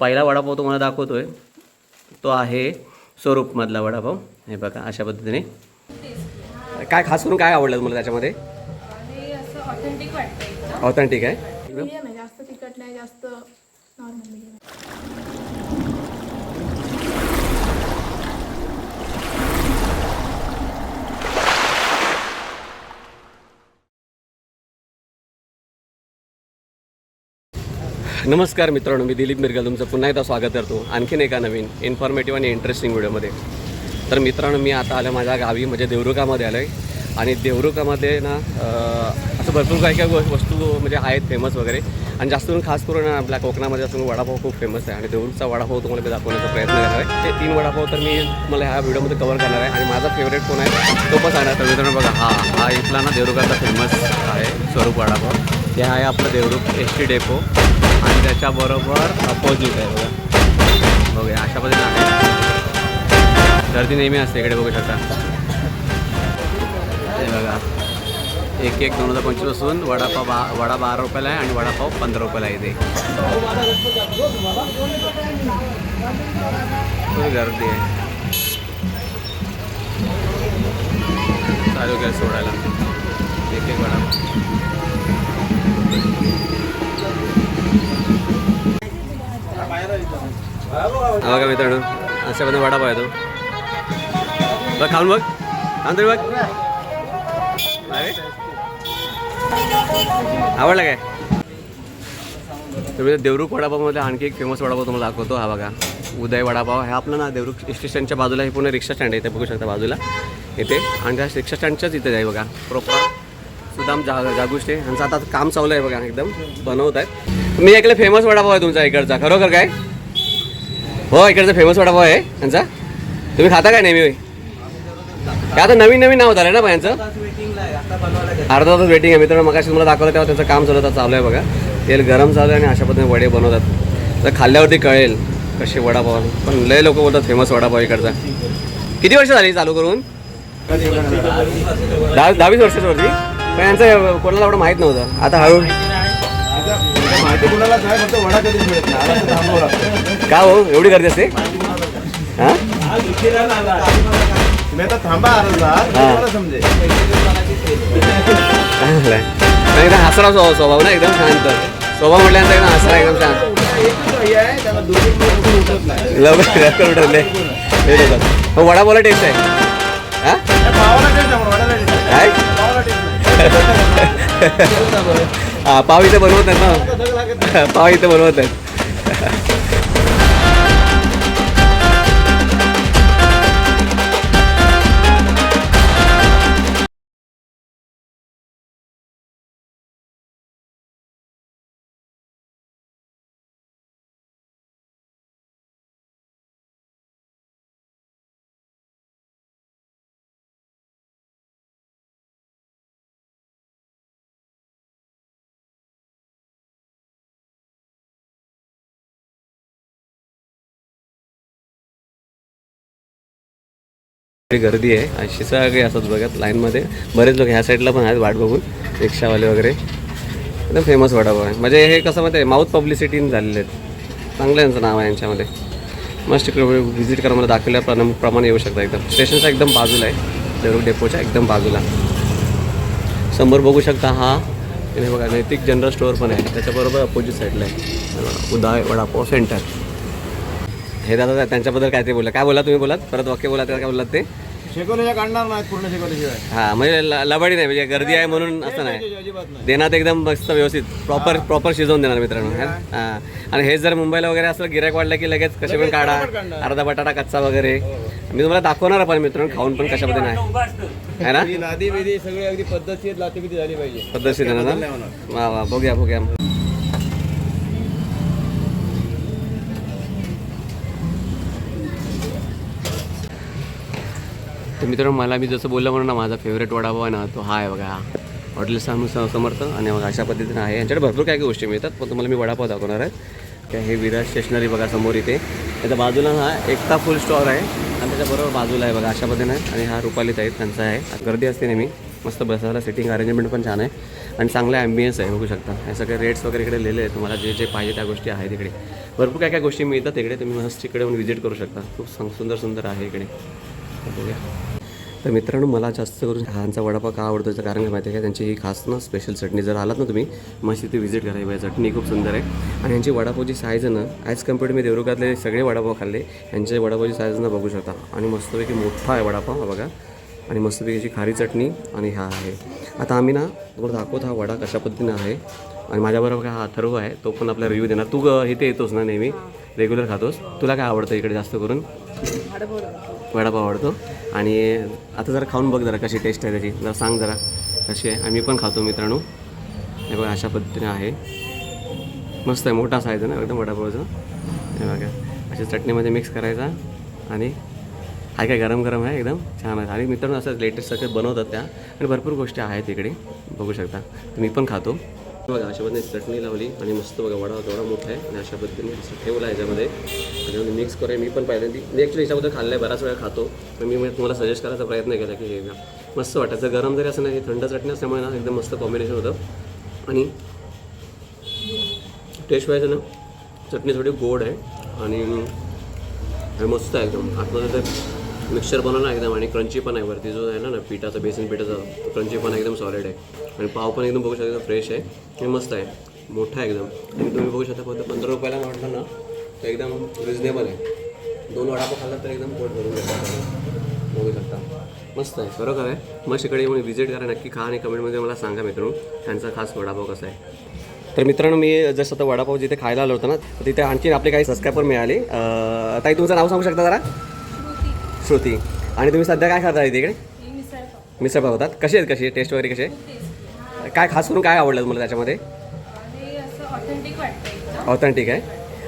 पहिला वडापाव तुम्हाला दाखवतोय. तो आहे स्वरूपमधला वडापाव. हे बघा अशा पद्धतीने. काय खास करून काय आवडलं तुम्हाला त्याच्यामध्ये? ऑथेंटिक आहे. आहे जास्त तिखट नाही जास्त नमस्कार मित्रांनो मी दिलीप मिरगल तुमचं पुन्हा एकदा स्वागत करतो. आणखीन एका नवीन इन्फॉर्मेटिव्ह आणि इंटरेस्टिंग व्हिडिओमध्ये तर मित्रांनो मी आता आलं माझ्या गावी म्हणजे देवरुखामध्ये आलो आहे आणि देवरुखामध्ये ना असं भरपूर काही काही वस्तू म्हणजे आहेत फेमस वगैरे. आणि जास्त करून खास करून आपल्या कोकणामध्ये असं वडापाव खूप फेमस आहे. आणि देवरुखचा वडापाव तुम्हाला मी दाखवण्याचा प्रयत्न करणार आहे. ते तीन वडापाव तर मी मला ह्या व्हिडिओमध्ये कवर करणार आहे. आणि माझा फेवरेट कोण आहे तो पण सांगणार तर मित्रांनो बघा हा हा इथला ना देवरुखाचा फेमस आहे स्वरूप वडापाव. ते आहे आपलं देवरुख एस टी डेपो आणि त्याच्याबरोबर अपोजिट आहे बघा. बघूया अशा पद्धतीने आहे. गर्दी नेहमी असते इकडे बघू शकता. हे बघा. एक एक दोन हजार पंचवीसपासून वडापाव बा वडा बारा रुपयाला आहे आणि वडापाव पंधरा रुपयाला आहे ते गर्दी आहे. चालू केलं सोडायला. एक एक वडापाव. हा बघा मित्रांनो अशा पण वडापाव आहे तो बघ खाऊन बघ. खाऊन तरी बघ आवडला काय? तुम्ही देवरुख वडापावमध्ये आणखी एक फेमस वडापाव तुम्हाला दाखवतो. हा बघा उदय वडापाव. हे आपलं ना देवरुख स्टेशनच्या बाजूला हे पूर्ण रिक्षा स्टँड आहे इथे बघू शकता बाजूला. इथे. आणि त्या रिक्षा स्टँडच्याच इथे जाईल बघा. प्रॉपर सुद्धा जा जागुष्टे. यांचं आता काम चालू आहे बघा एकदम बनवत आहेत मी ऐकलं फेमस वडापाव आहे तुमचा इकडचा. खरोखर काय? हो इकडचा फेमस वडापाव आहे यांचा तुम्ही खाता काय नेहमी? काय आता नवीन नवीन नाव झालं ना बा यांचं? अर्धा तास वेटिंग आहे. मित्रांनो मग तुम्हाला दाखवलं तेव्हा त्याचं काम चालू चालू आहे बघा. तेल गरम चालू आहे आणि अशा पद्धतीने वडे बनवतात. तर खाल्ल्यावरती कळेल कसे वडापाव पण लय लोक बोलतात फेमस वडापाव इकडचा. किती वर्ष झाली चालू करून? दहा दहावीस वर्षाच्या वरती? पण यांचं कोणाला एवढं माहीत नव्हतं. आता हळू माहिती कुणालाच नाही फक्त वडा कधीच मिळत नाही. आला तर थांबावं लागतं. का हो? एवढी गर्दी असते? हां? तुम्ही आता थांबा अर्धा हा. मला समजेल. काय झालंय नाही, एकदम हसरा स्वभाव स्वभाव ना एकदम शांत. स्वभाव म्हटल्यानंतर एकदम हसरा एकदम शांत. एकच बाई आहे त्याला दोन्ही मुलं उठून उठत नाही लवकर लवकर उठवले. लेट होतात मग वडा बोला टेस्ट आहे. हा? त्या वडाला. काय. हा, पाव इथे बनवत आहेत. ना पाव इथे बनवत आहेत गर्दी आहे. अशी सगळे असतात बघत लाईनमध्ये. बरेच लोक ह्या साईडला पण आहेत वाट बघून. रिक्षावाले वगैरे. एकदम फेमस वडापाव आहे. म्हणजे हे कसं माहिती आहे माउथ पब्लिसिटी झालेले आहेत. चांगलं यांचं नाव आहे यांच्यामध्ये. मस्त इकडे व्हिजिट करा मला दाखवल्याप्रमाणे प्रमाणे येऊ शकता एकदम. स्टेशनचा एकदम बाजूला आहे. देवरुख डेपोच्या एकदम बाजूला. समोर बघू शकता हा. हे बघा नैतिक जनरल स्टोअर पण आहे. त्याच्याबरोबर अपोजिट साईडला आहे. उदय वडापाव सेंटर हे दादा त्यांच्याबद्दल काय ते बोला काय बोला तुम्ही? बोलात. परत वाक्य बोला त्याला काय बोललात ते? शेकोलीच्या काढणार नाहीत पूर्ण शेकोलीशिवाय हा म्हणजे ल- लबाडी नाही म्हणजे गर्दी आहे म्हणून असं नाही. अजिबात नाही. देण्यात एकदम मस्त व्यवस्थित प्रॉपर प्रॉपर शिजवून देणार मित्रांनो हा. आणि हे जर मुंबईला वगैरे असलं गिरायक वाढलं की लगेच कसे पण काढा. अर्धा बटाटा कच्चा वगैरे. मी तुम्हाला दाखवणार पण मित्रांनो खाऊन पण कशा पद्धतीने आहे है ना? ही लादी बिदी सगळी अगदी पद्धतशीर लादी बिदी झाली पाहिजे. पद्धतशीर आहे ना? नाही. वा वा बघूया बघूया. तर मित्रांनो मला मी जसं बोललं म्हणून ना माझा फेवरेट वडापाव आहे ना तो हा आहे बघा. हॉटेल सामू समर्थ आणि मग अशा पद्धतीनं आहे. यांच्याकडे भरपूर काय काय गोष्टी मिळतात. पण तुम्हाला मी वडापाव दाखवणार आहे. काय हे विराज स्टेशनरी बघा समोर इथे. त्याच्या बाजूला हा एकता फुल स्टॉर आहे. आणि त्याच्याबरोबर बाजूला आहे बघा अशा पद्धतीनं. आहे. आणि हा रुपालीत आहे त्यांचा आहे. गर्दी असते नेहमी. मस्त बसायला सिटिंग अरेंजमेंट पण छान आहे. आणि चांगला ॲम्बियन्स आहे बघू शकता. हे सगळे रेट्स वगैरे इकडे लिहिले आहेत. तुम्हाला जे जे पाहिजे त्या गोष्टी आहेत इकडे. भरपूर काय काय गोष्टी मिळतात इकडे. तुम्ही मस्त इकडे येऊन व्हिजिट करू शकता. खूप सुंदर सुंदर आहे इकडे. बघूया. तर मित्रांनो मला जास्त करून हांचा वडापाव का आवडतो याचं कारण माहिती आहे का? त्यांची ही खास ना स्पेशल चटणी. जर आलात ना तुम्ही मस्त तिथे व्हिजिट करायला पाहिजे चटणी खूप सुंदर आहे. आणि यांची वडापावची साईज ना ॲज कम्पेअर्ड मी देवरुगातले सगळे वडापाव खाल्ले यांचे वडापावची साईज ना बघू शकता. आणि मस्तपैकी मोठा आहे वडापाव हा बघा. आणि मस्तपैकी खारी चटणी आणि हा आहे. आता आम्ही ना तुम्हाला दाखवत हा वडा कशा पद्धतीनं आहे. आणि माझ्याबरोबर काय हा अथर्व आहे तो पण आपला रिव्ह्यू देणार. तू ग- इथे येतोस ना नेहमी? रेग्युलर खातोस. तुला काय आवडतं इकडे जास्त करून? वडापाव आवडतो. आणि आता जरा खाऊन बघ जरा कशी टेस्ट आहे त्याची. जरा सांग जरा कशी आहे. आम्ही पण खातो मित्रांनो. हे बघा अशा पद्धतीने आहे. मस्त आहे मोठा असा आहे ना एकदम वडापावचं. हे बघा अशा चटणीमध्ये मिक्स करायचा. आणि हाय काय गरम गरम आहे एकदम छान आहे. आणि मित्रांनो असं लेटेस्ट असं बनवतात त्या. आणि भरपूर गोष्टी आहेत इकडे. बघू शकता. तुम्ही मी पण खातो. बघा अशा पद्धतीने चटणी लावली आणि मस्त बघा वडा केवढा मोठा आहे. आणि अशा पद्धतीने असं ठेवला याच्यामध्ये. आणि मिक्स करूया. मी पण पहिल्यांदा मी ॲक्च्युली याच्याबद्दल खाल्लं आहे बराच वेळा खातो. पण मी म्हणजे तुम्हाला सजेस्ट करायचा प्रयत्न केला की हे मस्त वाटायचं गरम जरी असं नाही थंड चटणी असल्यामुळे ना एकदम मस्त कॉम्बिनेशन होतं. आणि टेस्ट व्हायचं ना चटणी थोडी गोड आहे. आणि मस्त आहे एकदम. आतमध्ये तर मिक्सचर बनवला ना एकदम आणि क्रंची पण आहे वरती जो आहे ना ना पिठाचा बेसन पिठाचा क्रंची पण एकदम सॉलिड आहे. आणि पाव पण एकदम बघू शकता एकदम फ्रेश आहे. आणि मस्त आहे. मोठा आहे एकदम. आणि तुम्ही बघू शकता फक्त पंधरा रुपयाला म्हटलं ना तर एकदम रिजनेबल आहे. दोन वडापाव खाल्ला तर एकदम पोट भरून बघू शकता. मस्त आहे. बरोबर आहे. मस्त इकडे येऊन व्हिजिट करा नक्की खा आणि कमेंटमध्ये मला सांगा मित्रांनो त्यांचा खास वडापाव कसा आहे. तर मित्रांनो मी जसं आता वडापाव जिथे खायला आलो होतो ना तिथे आणखी आपले काही सबस्क्रायबर मिळाले. ताई तुमचं नाव सांगू शकता जरा? श्रुती. आणि तुम्ही सध्या काय खाता तिकडे मिसळपाव मिसळपाव होतात कसे आहेत कशी? टेस्ट वगैरे कसे काय खास करून काय आवडलं तुम्हाला त्याच्यामध्ये? ऑथेंटिक आहे.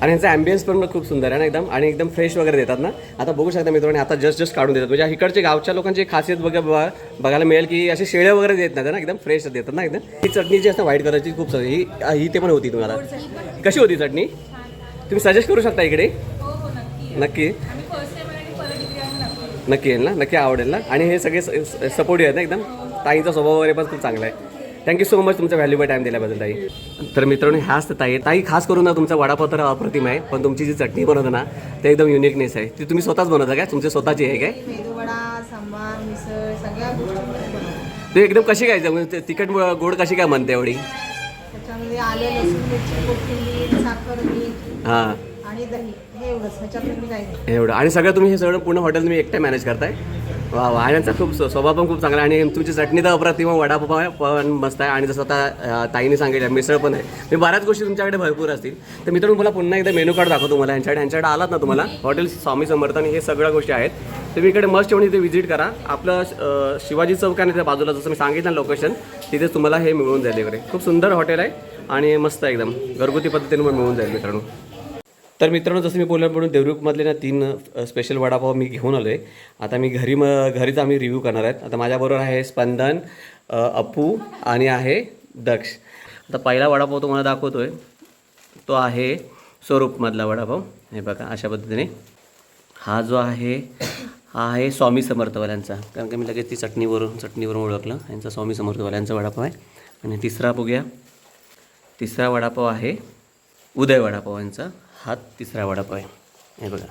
आणि यांचा ॲम्बियन्स पण खूप सुंदर आहे ना एकदम? आणि एकदम फ्रेश वगैरे देतात ना? आता बघू शकता मित्रांनो आता जस्ट जस्ट काढून देतात. म्हणजे इकडचे गावच्या लोकांची खासियत बघा बघा- बघायला मिळेल की असे शेळे वगैरे देत नाही ना एकदम? फ्रेश देतात ना एकदम? ही चटणी जी असते व्हाईट कलरची खूप ही ही ते पण होती तुम्हाला. कशी होती चटणी? तुम्ही सजेस्ट करू शकता इकडे? हो हो नक्की नक्की आम्ही फर्स्ट टाइम आणि परत इकडे आम्ही नक्की येईल ना नक्की आवडेल ना. आणि हे सगळे सपोर्टिव्ह आहेत ना एकदम. ताईचा स्वभाव वगैरे पण खूप चांगला आहे. थँक्यू सो मच तुमचा व्हॅल्युबल टाईम दिल्याबद्दल ताई. तर मित्रांनो ह्याच तर ताई. ताई खास करून ना तुमचा वडापाव तर अप्रतिम आहे पण तुमची जी चटणी बनवता ना ते एकदम युनिकनेस आहे. ती तुम्ही स्वतःच बनवता काय? तुमची स्वतःची आहे काय? ते एकदम कशी काय म्हणजे ते तिखट गोड कशी काय म्हणते एवढी? हे. एवढंच ह्याच्यात मी काही एवढं. आणि सगळं तुम्ही हे सगळं पूर्ण हॉटेल तुम्ही एकट्या मॅनेज करताय? वा वा. आणि यांचा खूप स्व- स्वभाव पण खूप चांगला आहे. आणि तुमची चटणी तर अप्रतिम वडापाव आहे पण मस्त आहे. आणि जसं आता अं, ताईने सांगितलं मिसळ पण आहे. मी बऱ्याच गोष्टी तुमच्याकडे भरपूर असतील. तर मित्रांनो मला पुन्हा एकदा मेनू कार्ड दाखवतो तुम्हाला. यांच्याकडे यांच्याकडे आलात ना तुम्हाला हॉटेल स्वामी समर्थ आणि हे सगळ्या गोष्टी आहेत. तुम्ही इकडे मस्ट येऊन इथे व्हिजिट करा. आपलं अं, शिवाजी चौक आहे ना त्या बाजूला जसं मी सांगितलं लोकेशन तिथे तुम्हाला हे मिळून जाईल वगैरे खूप सुंदर हॉटेल आहे. आणि मस्त आहे एकदम. घरगुती पद्धतीने पण मिळून जाईल मित्रांनो. तर मित्रांनो जसं मी बोललं म्हणून देवरुखमधले ना तीन स्पेशल वडापाव मी घेऊन आलो आहे आता मी घरी म घरीच आम्ही रिव्ह्यू करणार आहेत. आता माझ्याबरोबर आहे स्पंदन अप्पू आणि आहे दक्ष. आता पहिला वडापाव तुम्हाला दाखवतो आहे तो आहे स्वरूपमधला वडापाव. हे बघा अशा पद्धतीने. हा जो आहे हा आहे स्वामी समर्थवाल्यांचा. कारण की मी लगेच ती चटणीवरून चटणीवरून ओळखलं. यांचा स्वामी समर्थवाल्यांचा वडापाव आहे. आणि तिसरा बघूया. तिसरा वडापाव आहे उदय वडापाव यांचा. हा तिसरा वडापाव आहे. हे बघा.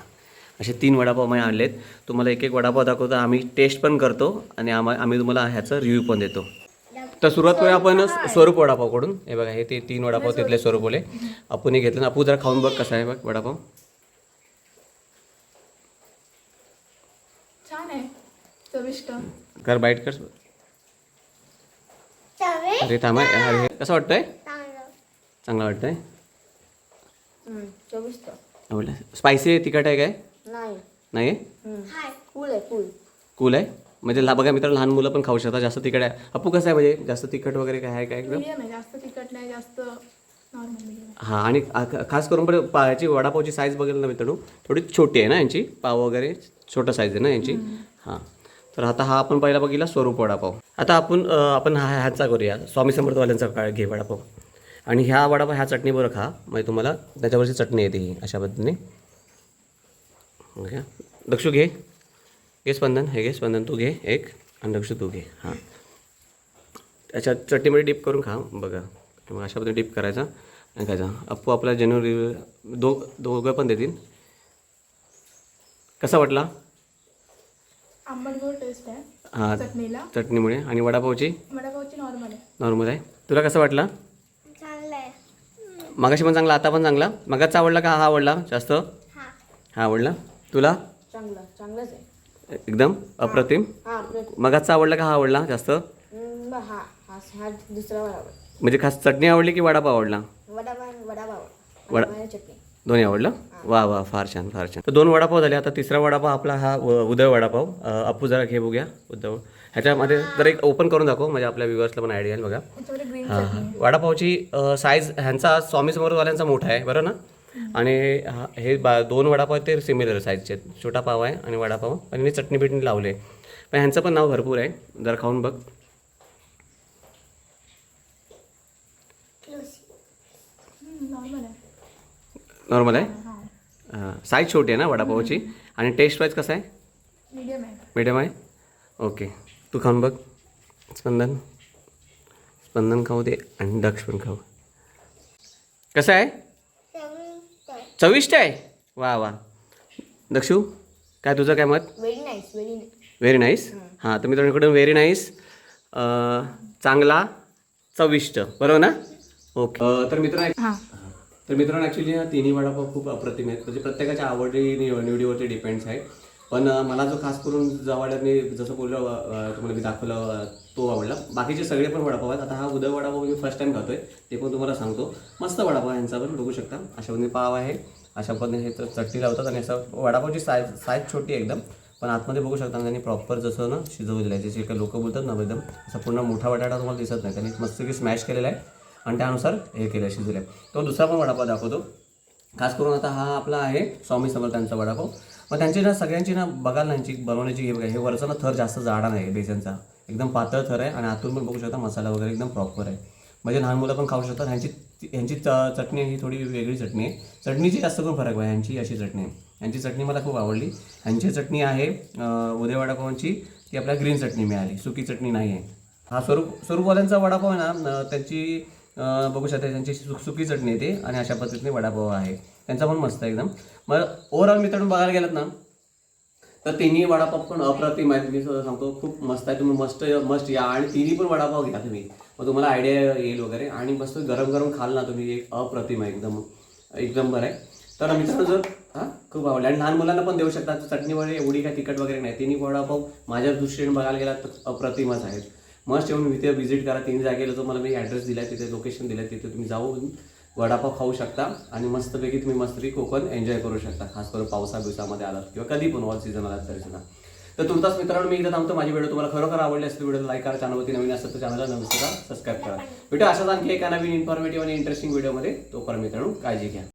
असे तीन वडापाव मी आणलेत. तुम्हाला एक एक वडापाव दाखवतो. आम्ही टेस्ट पण करतो आणि आम्हा आम्ही तुम्हाला ह्याचा रिव्ह्यू पण देतो. तर सुरुवात करूया आपण स्वरूप वडापावकडून. हे बघा हे ते तीन वडापाव तिथले स्वरूप बोले आपण घेतलं ना. आपू जरा खाऊन बघ कसा आहे बघ वडापाव. छान आहे. चविष्ट. कर बाईट कर. अरे थांबा अरे हे कसं वाटतंय? चांगलं वाटतंय? स्पायसी तिखट आहे काय? नाही. नाही आहे आहे कूल आहे? म्हणजे बघा मित्र लहान मुलं पण खाऊ शकतात जास्त तिखट आहे. अप्पू कसं आहे म्हणजे जास्त तिखट वगैरे काय आहे काय एकदम? मीडियम आहे जास्त तिखट नाही जास्त नॉर्मल मीडियम आहे. हां आणि खास करून पण पायाची वडापावची साईज बघेल ना मित्रांनो थोडी छोटी आहे ना यांची? पाव वगैरे छोटा साईज आहे ना यांची? हां. तर आता हा आपण पहिला बघितला स्वरूप वडापाव. आता आपण आपण हा ह्याचा करूया. स्वामी समर्थवाल्यांचा काय घे वडापाव. आणि ह्या वडापाव ह्या चटणीबरोबर खा. म्हणजे तुम्हाला त्याच्यावरची चटणी येते ही अशा पद्धतीने. ओके. दक्षू घे. घे स्पंदन. हे घे स्पंदन. तू घे एक. आणि दक्षू तू घे. हां. त्याच्यात चटणीमध्ये डिप करून खा. बघा. मग अशा पद्धतीने डिप करायचा आणि खायचा. अप्पू आपला रिव्ह्यू दो दोघं पण देतील. कसा वाटला? टेस्ट आहे. हां. चटणीमुळे. आणि वडापावची? वडापावची नॉर्मल आहे. नॉर्मल आहे. तुला कसं वाटला? मगाशी पण चांगला आता पण चांगला. मगाचा आवडला का हा आवडला जास्त? हा. हा आवडला. तुला? चांगलं चांगलंच आहे. एकदम? अप्रतिम? हा मगाचा आवडला का हा आवडला जास्त? हा हा हा म्हणजे खास चटणी आवडली की वडापाव आवडला? वडा- दोन्ही आवडलं? वा वा फार छान फार छान. तर दोन वडापाव झाले. आता तिसरा वडापाव आपला हा उदय वडापाव. अप्पू जरा घे बघूया. उद्धव ह्याच्यामध्ये जरा एक ओपन करून दाखव म्हणजे आपल्या व्ह्युअर्सला पण आयडिया बघा. हां. हां वडापावची साईज ह्यांचा स्वामी समर्थवाल्यांचा मोठा आहे बरं ना? आणि हा- हे बा दोन वडापाव ते सिमिलर साईजचे आहेत छोटा पाव आहे आणि वडापाव. आणि चटणी बिटणी लावले पण ह्यांचं पण नाव भरपूर आहे. जरा खाऊन बघ. नॉर्मल आहे. नॉर्मल आहे? हां साईज छोटी आहे ना वडापावची? आणि टेस्ट वाईज कसं आहे? मीडियम आहे. मीडियम आहे? ओके तू खाऊन बघ. स्पंदन. स्पंदन खाऊ दे आणि दक्ष पण खाऊ. कसं आहे? चविष्ट आहे. वा वा. दक्षू काय तुझं काय मत? व्हेरी नाईस हां तर मित्रांकडून व्हेरी नाईस चांगला चविष्ट. बरोबर ना? ओके तर मित्र हां. तर मित्रांनो ॲक्च्युली हा तिन्ही वडापाव खूप अप्रतिम आहेत. म्हणजे प्रत्येकाच्या आवडी निव- निवडीवरती डिपेंड्स आहे. पण मला जो खास करून जवाड्याने जसं बोललो तुम्हाला मी दाखवलं तो आवडला. बाकीचे सगळे पण वडापाव आहेत आता हा उदय वडापाव मी फर्स्ट टाइम खातोय. ते पण तुम्हाला सांगतो. मस्त वडापाव यांचा पण बघू शकता. अशा पद्धतीने पाव आहे. अशा पद्धतीने हे तर चटणी लावतात आणि असं वडापावची साईज साईज छोटी आहे एकदम. पण आतमध्ये बघू शकता त्यांनी प्रॉपर जसं ना शिजवलेलं आहे. जसे काही लोक बोलतात ना एकदम असा पूर्ण मोठा बटाटा तुम्हाला दिसत नाही. त्यांनी मस्त की स्मॅश केलेला आहे. आणि त्यानुसार हे केलं शिजवलं आहे. तो दुसरा पण वडापाव दाखवतो. खास करून आता हा आपला आहे स्वामी समर्थांचा वडापाव. मग त्यांची ना सगळ्यांची ना बघाल ना यांची बनवण्याची हे बघा हे वरचा ना थर जास्त जाडा नाही बेसनचा. एकदम पातळ थर आहे आणि आतून पण बघू शकता मसाला वगैरे एकदम प्रॉपर आहे. म्हणजे लहान मुलं पण खाऊ शकतात. ह्यांची ह्यांची च- चटणी ही थोडी वेगळी चटणी आहे. चटणीची जास्त करून फरक आहे ह्यांची अशी चटणी आहे. ह्यांची चटणी मला खूप आवडली. ह्यांची चटणी आहे उद्या उदय वडापावांची ती आपल्याला ग्रीन चटणी मिळाली. सुकी चटणी नाही आहे. हा स्वरूप स्वरूपवाल्यांचा वडापाव आहे ना त्यांची बघू शकता त्यांची सु सुकी चटणी येते आणि अशा पद्धतीने वडापाव आहे. त्यांचा पण मस्त आहे एकदम. मग ओव्हरऑल मित्रांनो बघायला गेलात ना तर तिन्ही वडापाव पण अप्रतिम आहे मी सांगतो खूप मस्त आहे. तुम्ही मस्त मस्त या. आणि तिन्ही पण वडापाव घ्या तुम्ही. मग तुम्हाला आयडिया येईल वगैरे. आणि मस्त गरम गरम खाल ना तुम्ही. एक अप्रतिम आहे एकदम. एकदम बरं आहे. तर मित्रांनो जर हां खूप आवडलं. आणि लहान मुलांना पण देऊ शकता. चटणी वगैरे एवढी काय तिखट वगैरे नाही. तिन्ही वडापाव माझ्या दृष्टीने बघायला गेला तर अप्रतिमच आहेत. मस्त येऊन तिथे व्हिजिट करा. तिन्ही जागेला तुम्हाला मी ॲड्रेस दिला तिथे लोकेशन दिलं तिथे तुम्ही जाऊन वडापाव खाऊ शकता आणि मस्तपैकी तुम्ही मस्तपैकी कोकण एन्जॉय करू शकता. खास करून पावसा बिवसामध्ये आलात किंवा कधी पण ऑल सीझन आलात तरी सुद्धा. तर तुमचाच मित्रांनो मी इथं थांबतो. माझी व्हिडिओ तुम्हाला खरोखर आवडली असते व्हिडिओ लाईक करा. चॅनलवरती नवीन असतं तर चॅनलला सुद्धा सबस्क्राईब करा. व्हिडिओ अशाच आणखी एका नवीन इन्फॉर्मेटिव्ह आणि इंटरेस्टिंग व्हिडिओमध्ये तोपर्यंत मित्रांनो काळजी घ्या.